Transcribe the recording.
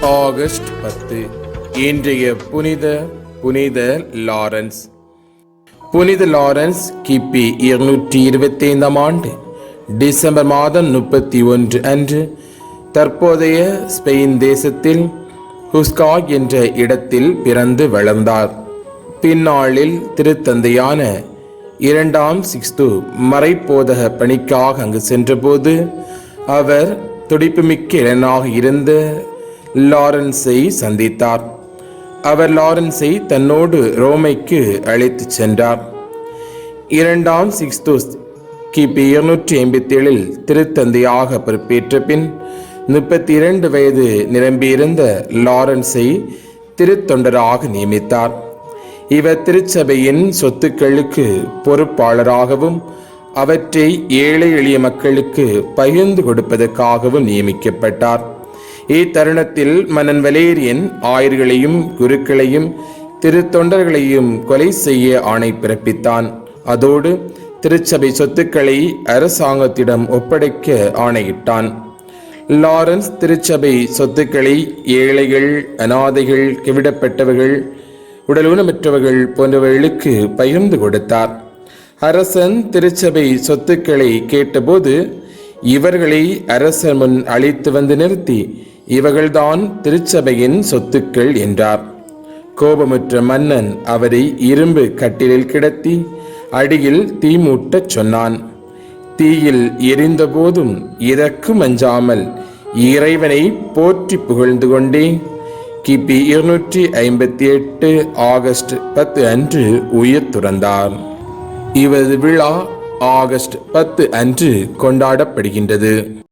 August பத்து. இன்றைய புனித புனித லாரன்ஸ். புனித லாரன்ஸ் கிபி இருநூற்றி இருபத்தி ஐந்தாம் ஆண்டு டிசம்பர் மாதம் முப்பத்தி ஒன்று அன்று தற்போதைய ஸ்பெயின் தேசத்தில் ஹுஸ்கா என்ற இடத்தில் பிறந்து வளர்ந்தார். பின்னாளில் திருத்தந்தையான இரண்டாம் சிக்ஸ்து மறைப்போதக பணிக்காக அங்கு சென்றபோது அவர் துடிப்புமிக்க இளனாக இருந்த லாரன்ஸை சந்தித்தார். அவர் லாரன்ஸை தன்னோடு ரோமைக்கு அழைத்துச் சென்றார். இரண்டாம் சிக்ஸ்தோஸ் கிபி இருநூற்றி ஐம்பத்தி ஏழில் திருத்தந்தையாக பொறுப்பேற்ற பின் முப்பத்தி இரண்டு வயது நிரம்பியிருந்த லாரன்ஸை திருத்தொண்டராக நியமித்தார். இவர் திருச்சபையின் சொத்துக்களுக்கு பொறுப்பாளராகவும் அவற்றை ஏழை எளிய மக்களுக்கு பகிர்ந்து கொடுப்பதற்காகவும் நியமிக்கப்பட்டார். இத்தருணத்தில் மன்னன் வலேரியன் ஆயர்களையும் குருக்களையும் திருத்தொண்டர்களையும் கொலை செய்ய ஆணை பிறப்பித்தான். அதோடு திருச்சபை சொத்துக்களை அரசாங்கத்திடம் ஒப்படைக்க ஆணையிட்டான். லாரன்ஸ் திருச்சபை சொத்துக்களை ஏழைகள் அனாதைகள் கிவிடப்பட்டவர்கள் உடல் ஊனமற்றவர்கள் போன்றவர்களுக்கு பகிர்ந்து கொடுத்தார். அரசன் திருச்சபை சொத்துக்களை கேட்டபோது இவர்களை அரசன் முன் அழைத்து வந்து நிறுத்தி இவர்கள்தான் திருச்சபையின் சொத்துக்கள் என்றார். கோபமுற்ற மன்னன் அவரை இரும்பு கட்டிலில் கிடத்தி அடியில் தீ மூட்டச் சொன்னான். தீயில் எரிந்தபோதும் இதற்கும் அஞ்சாமல் இறைவனை போற்றி புகழ்ந்து கொண்டே கிபி இருநூற்றி ஐம்பத்தி எட்டு ஆகஸ்ட் பத்து அன்று உயிர் துறந்தார். இவரது விழா ஆகஸ்ட் பத்து அன்று கொண்டாடப்படுகின்றது.